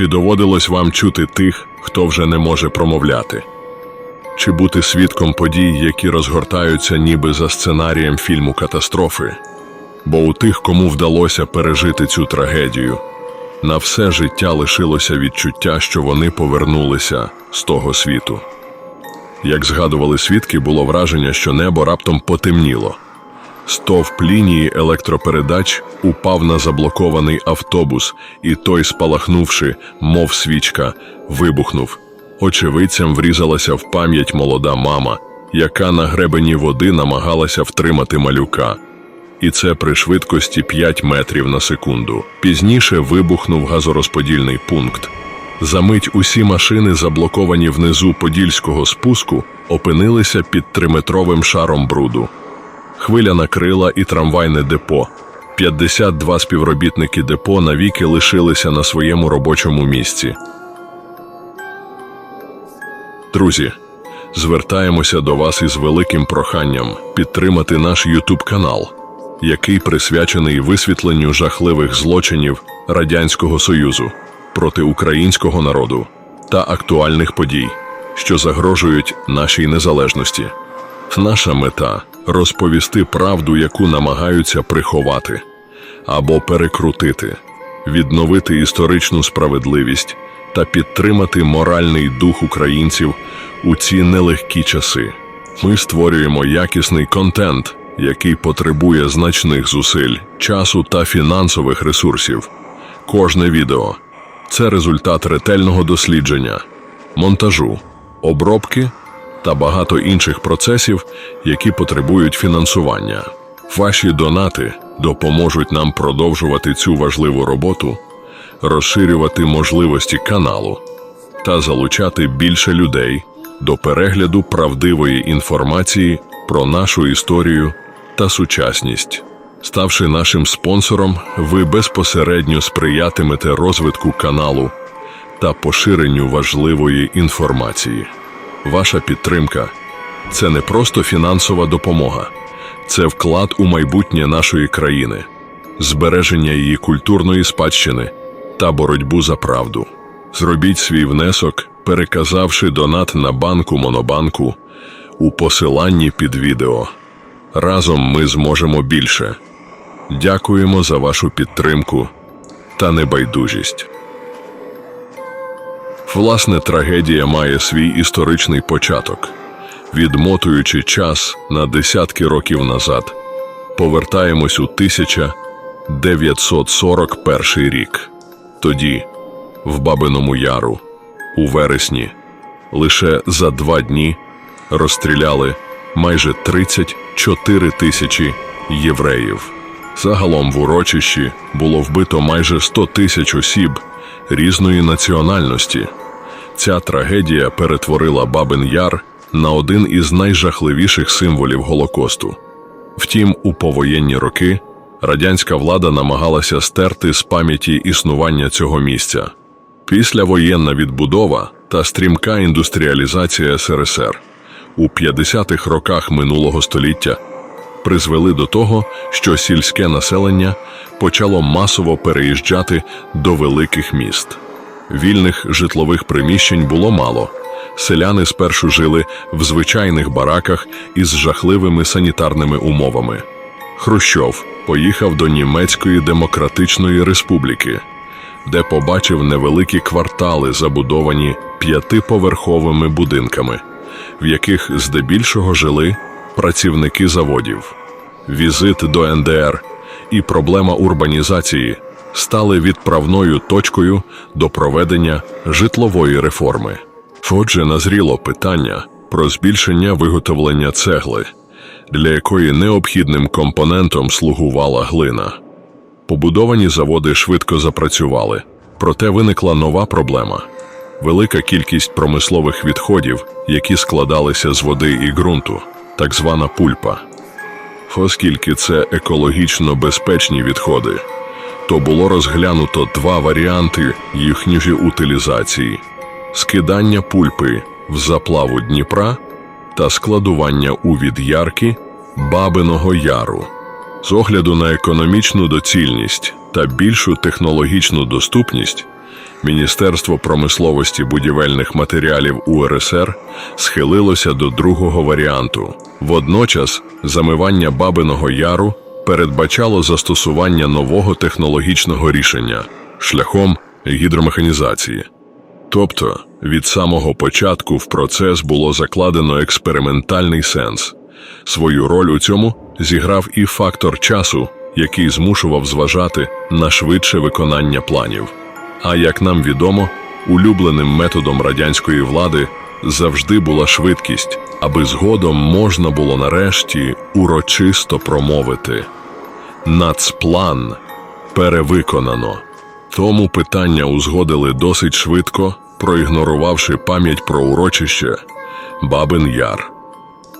Чи доводилось вам чути тих, хто вже не може промовляти? Чи бути свідком подій, які розгортаються ніби за сценарієм фільму катастрофи? Бо у тих, кому вдалося пережити цю трагедію, на все життя лишилося відчуття, що вони повернулися з того світу. Як згадували свідки, було враження, що небо раптом потемніло. Стовп лінії електропередач упав на заблокований автобус, і той, спалахнувши, мов свічка, вибухнув. Очевидцям врізалася в пам'ять молода мама, яка на гребені води намагалася втримати малюка. І це при швидкості 5 метрів на секунду. Пізніше вибухнув газорозподільний пункт. Замить усі машини, заблоковані внизу подільського спуску, опинилися під триметровим шаром бруду. Хвиля накрила і трамвайне депо. 52 співробітники депо навіки лишилися на своєму робочому місці. Друзі, звертаємося до вас із великим проханням підтримати наш YouTube канал, який присвячений висвітленню жахливих злочинів Радянського Союзу проти українського народу та актуальних подій, що загрожують нашій незалежності. Наша мета розповісти правду, яку намагаються приховати або перекрутити, відновити історичну справедливість та підтримати моральний дух українців у ці нелегкі часи. Ми створюємо якісний контент, який потребує значних зусиль, часу та фінансових ресурсів. Кожне відео це результат ретельного дослідження, монтажу, обробки та багато інших процесів, які потребують фінансування. Ваші донати допоможуть нам продовжувати цю важливу роботу, розширювати можливості каналу та залучати більше людей до перегляду правдивої інформації про нашу історію та сучасність. Ставши нашим спонсором, ви безпосередньо сприятимете розвитку каналу та поширенню важливої інформації. Ваша підтримка це не просто фінансова допомога, це вклад у майбутнє нашої країни, збереження її культурної спадщини та боротьбу за правду. Зробіть свій внесок, переказавши донат на банку Монобанку у посиланні під відео. Разом ми зможемо більше. Дякуємо за вашу підтримку та небайдужість. Власне, трагедія має свій історичний початок. Відмотуючи час на десятки років назад, повертаємось у 1941 рік. Тоді, в Бабиному Яру, у вересні, лише за два дні розстріляли майже 34 тисячі євреїв. Загалом в урочищі було вбито майже 100 тисяч осіб різної національності. Ця трагедія перетворила Бабин Яр на один із найжахливіших символів Голокосту. Втім, у повоєнні роки радянська влада намагалася стерти з пам'яті існування цього місця. Післявоєнна відбудова та стрімка індустріалізація СРСР у 50-х роках минулого століття призвели до того, що сільське населення почало масово переїжджати до великих міст. Вільних житлових приміщень було мало. Селяни спершу жили в звичайних бараках із жахливими санітарними умовами. Хрущов поїхав до Німецької Демократичної Республіки, де побачив невеликі квартали, забудовані п'ятиповерховими будинками, в яких здебільшого жили працівники заводів. Візит до НДР і проблема урбанізації стали відправною точкою до проведення житлової реформи. Отже, назріло питання про збільшення виготовлення цегли, для якої необхідним компонентом слугувала глина. Побудовані заводи швидко запрацювали, проте виникла нова проблема велика кількість промислових відходів, які складалися з води і ґрунту, так звана пульпа. Оскільки це екологічно безпечні відходи, то було розглянуто два варіанти їхньої утилізації: скидання пульпи в заплаву Дніпра та складування у відярки Бабиного Яру. З огляду на економічну доцільність та більшу технологічну доступність, Міністерство промисловості будівельних матеріалів УРСР схилилося до другого варіанту. Водночас замивання Бабиного Яру передбачало застосування нового технологічного рішення шляхом гідромеханізації. Тобто від самого початку в процес було закладено експериментальний сенс. Свою роль у цьому зіграв і фактор часу, який змушував зважати на швидше виконання планів. А як нам відомо, улюбленим методом радянської влади завжди була швидкість, аби згодом можна було нарешті урочисто промовити. Нацплан перевиконано. Тому питання узгодили досить швидко, проігнорувавши пам'ять про урочище Бабин Яр.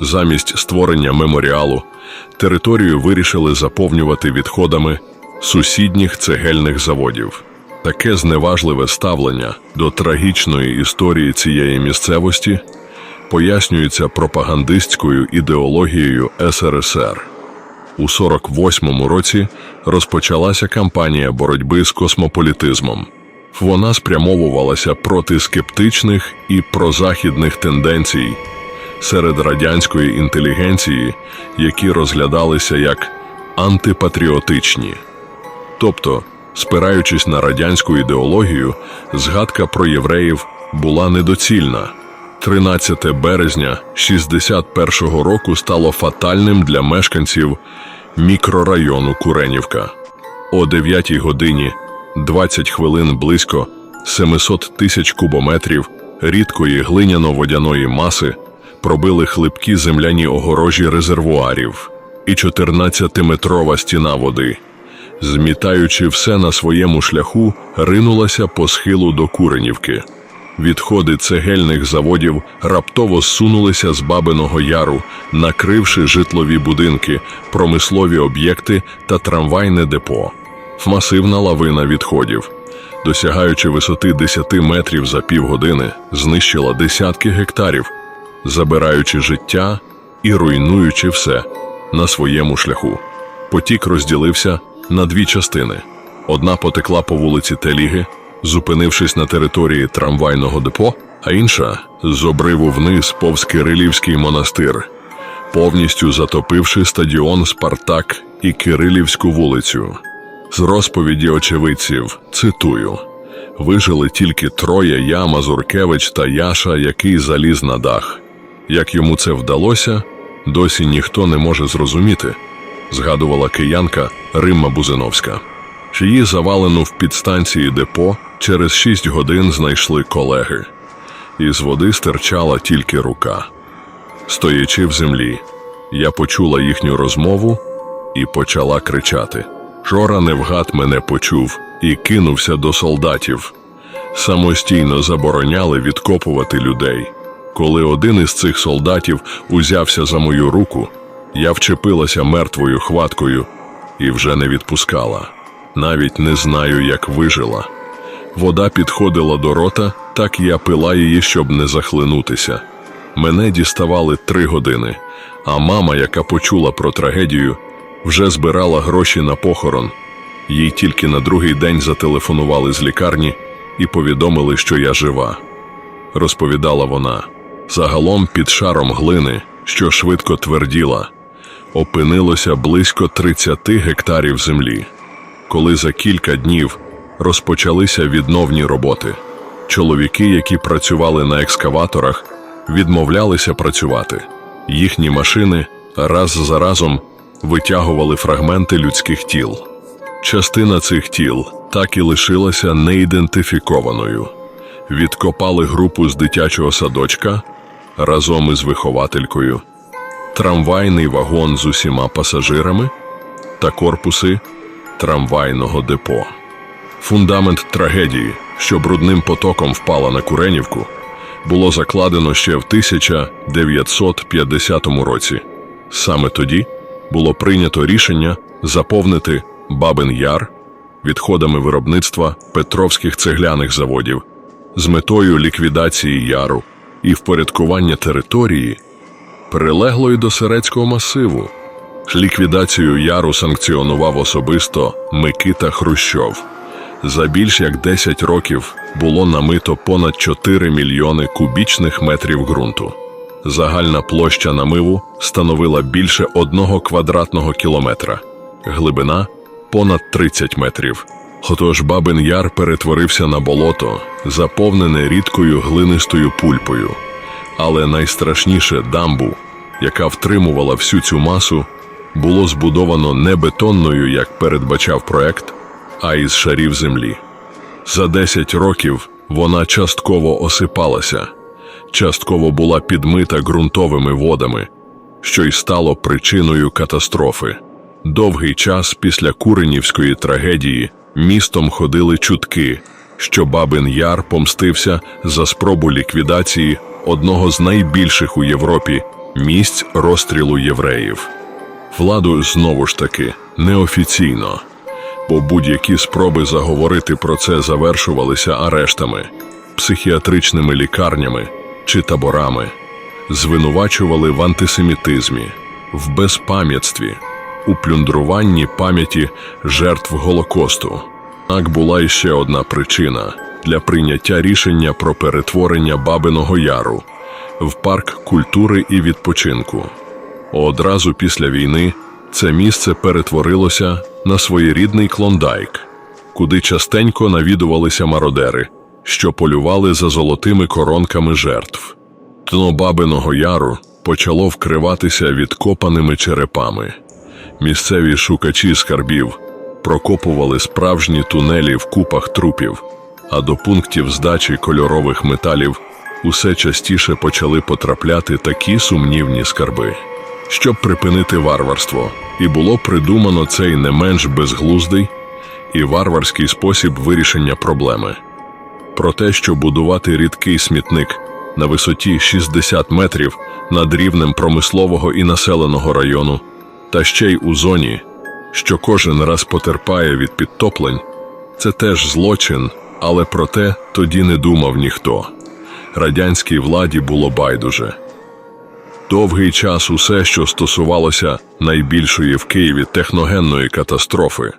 Замість створення меморіалу територію вирішили заповнювати відходами сусідніх цегельних заводів. Таке зневажливе ставлення до трагічної історії цієї місцевості пояснюється пропагандистською ідеологією СРСР. У 48-му році розпочалася кампанія боротьби з космополітизмом. Вона спрямовувалася проти скептичних і прозахідних тенденцій серед радянської інтелігенції, які розглядалися як антипатріотичні. Тобто, спираючись на радянську ідеологію, згадка про євреїв була недоцільна. 13 березня 61-го року стало фатальним для мешканців мікрорайону Куренівка. О 9 годині 20 хвилин близько 700 тисяч кубометрів рідкої глиняно-водяної маси пробили хлипкі земляні огорожі резервуарів і 14-метрова стіна води. Змітаючи все на своєму шляху, ринулася по схилу до Куренівки. Відходи цегельних заводів раптово зсунулися з Бабиного Яру, накривши житлові будинки, промислові об'єкти та трамвайне депо. Масивна лавина відходів, досягаючи висоти 10 метрів за півгодини, знищила десятки гектарів, забираючи життя і руйнуючи все на своєму шляху. Потік розділився на дві частини. Одна потекла по вулиці Теліги, зупинившись на території трамвайного депо, а інша з обриву вниз повз Кирилівський монастир, повністю затопивши стадіон Спартак і Кирилівську вулицю. З розповіді очевидців цитую: вижили тільки троє я, Мазуркевич та Яша, який заліз на дах. Як йому це вдалося, досі ніхто не може зрозуміти, згадувала киянка Римма Бузиновська. Її завалену в підстанції депо через шість годин знайшли колеги. Із води стирчала тільки рука. Стоячи в землі, я почула їхню розмову і почала кричати. Жора невгад мене почув і кинувся до солдатів. Самостійно забороняли відкопувати людей. Коли один із цих солдатів узявся за мою руку, я вчепилася мертвою хваткою і вже не відпускала. Навіть не знаю, як вижила. Вода підходила до рота, так я пила її, щоб не захлинутися. Мене діставали три години, а мама, яка почула про трагедію, вже збирала гроші на похорон. Їй тільки на другий день зателефонували з лікарні і повідомили, що я жива. Розповідала вона. Загалом під шаром глини, що швидко тверділа, опинилося близько 30 гектарів землі. Коли за кілька днів розпочалися відновні роботи, чоловіки, які працювали на екскаваторах, відмовлялися працювати. Їхні машини раз за разом витягували фрагменти людських тіл. Частина цих тіл так і лишилася неідентифікованою. Відкопали групу з дитячого садочка разом із вихователькою, трамвайний вагон з усіма пасажирами та корпуси трамвайного депо. Фундамент трагедії, що брудним потоком впала на Куренівку, було закладено ще в 1950 році. Саме тоді було прийнято рішення заповнити Бабин Яр відходами виробництва петровських цегляних заводів з метою ліквідації яру і впорядкування території, прилеглої до Серецького масиву. Ліквідацію яру санкціонував особисто Микита Хрущов. За більш як 10 років було намито понад 4 мільйони кубічних метрів ґрунту. Загальна площа намиву становила більше одного квадратного кілометра, глибина понад 30 метрів. Отож Бабин Яр перетворився на болото, заповнене рідкою глинистою пульпою. Але найстрашніше дамбу, яка втримувала всю цю масу, було збудовано не бетонною, як передбачав проект, а із шарів землі. За 10 років вона частково осипалася, частково була підмита ґрунтовими водами, що й стало причиною катастрофи. Довгий час після Куренівської трагедії містом ходили чутки, що Бабин Яр помстився за спробу ліквідації одного з найбільших у Європі місць розстрілу євреїв. Владу знову ж таки неофіційно, бо будь-які спроби заговорити про це завершувалися арештами, психіатричними лікарнями чи таборами, звинувачували в антисемітизмі, в безпам'ятстві, у плюндруванні пам'яті жертв Голокосту. Так була іще одна причина для прийняття рішення про перетворення Бабиного Яру в парк культури і відпочинку. Одразу після війни це місце перетворилося на своєрідний клондайк, куди частенько навідувалися мародери, що полювали за золотими коронками жертв. Дно Бабиного Яру почало вкриватися відкопаними черепами. Місцеві шукачі скарбів прокопували справжні тунелі в купах трупів, а до пунктів здачі кольорових металів усе частіше почали потрапляти такі сумнівні скарби. Щоб припинити варварство, і було придумано цей не менш безглуздий і варварський спосіб вирішення проблеми. Про те, що будувати рідкий смітник на висоті 60 метрів над рівнем промислового і населеного району, та ще й у зоні, що кожен раз потерпає від підтоплень, це теж злочин, але про те тоді не думав ніхто. Радянській владі було байдуже. Довгий час усе, що стосувалося найбільшої в Києві техногенної катастрофи,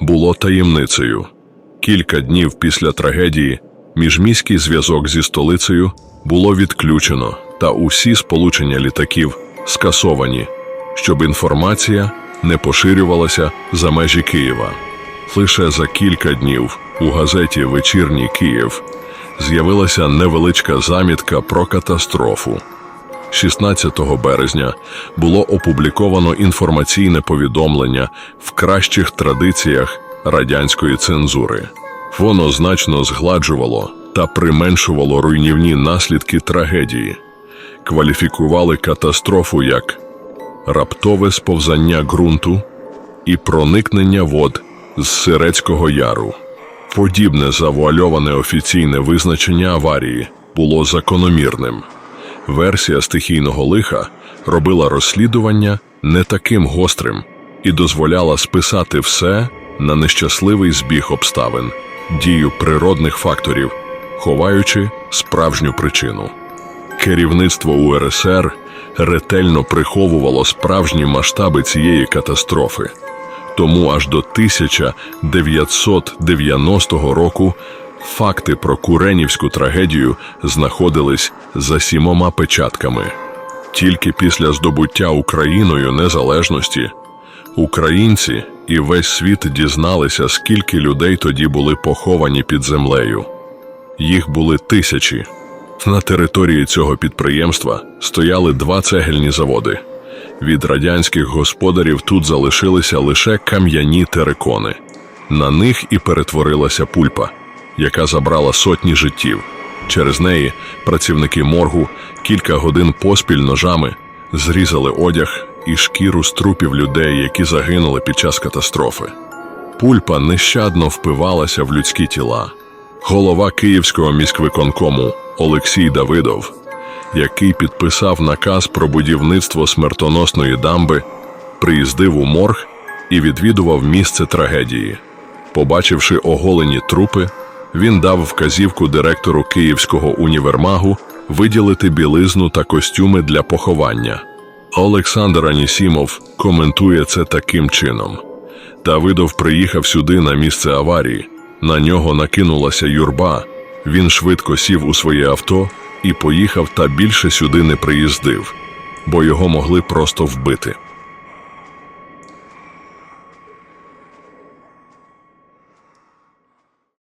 було таємницею. Кілька днів після трагедії міжміський зв'язок зі столицею було відключено, та усі сполучення літаків скасовані, щоб інформація не поширювалася за межі Києва. Лише за кілька днів у газеті Вечірній Київ з'явилася невеличка замітка про катастрофу. 16 березня було опубліковано інформаційне повідомлення в кращих традиціях радянської цензури. Воно значно згладжувало та применшувало руйнівні наслідки трагедії, кваліфікували катастрофу як раптове сповзання ґрунту і проникнення вод з Сирецького яру. Подібне завуальоване офіційне визначення аварії було закономірним. Версія стихійного лиха робила розслідування не таким гострим і дозволяла списати все на нещасливий збіг обставин, дію природних факторів, ховаючи справжню причину. Керівництво УРСР ретельно приховувало справжні масштаби цієї катастрофи. Тому аж до 1990 року факти про Куренівську трагедію знаходились за сімома печатками. Тільки після здобуття Україною незалежності українці і весь світ дізналися, скільки людей тоді були поховані під землею. Їх були тисячі. На території цього підприємства стояли два цегельні заводи. Від радянських господарів тут залишилися лише кам'яні терикони. На них і перетворилася пульпа, яка забрала сотні життів. Через неї працівники моргу кілька годин поспіль ножами зрізали одяг і шкіру з трупів людей, які загинули під час катастрофи. Пульпа нещадно впивалася в людські тіла. Голова Київського міськвиконкому Олексій Давидов, який підписав наказ про будівництво смертоносної дамби, приїздив у морг і відвідував місце трагедії. Побачивши оголені трупи, він дав вказівку директору Київського універмагу виділити білизну та костюми для поховання. Олександр Анісімов коментує це таким чином. Давидов приїхав сюди на місце аварії, На нього накинулася юрба. Він швидко сів у своє авто і поїхав та більше сюди не приїздив, бо його могли просто вбити.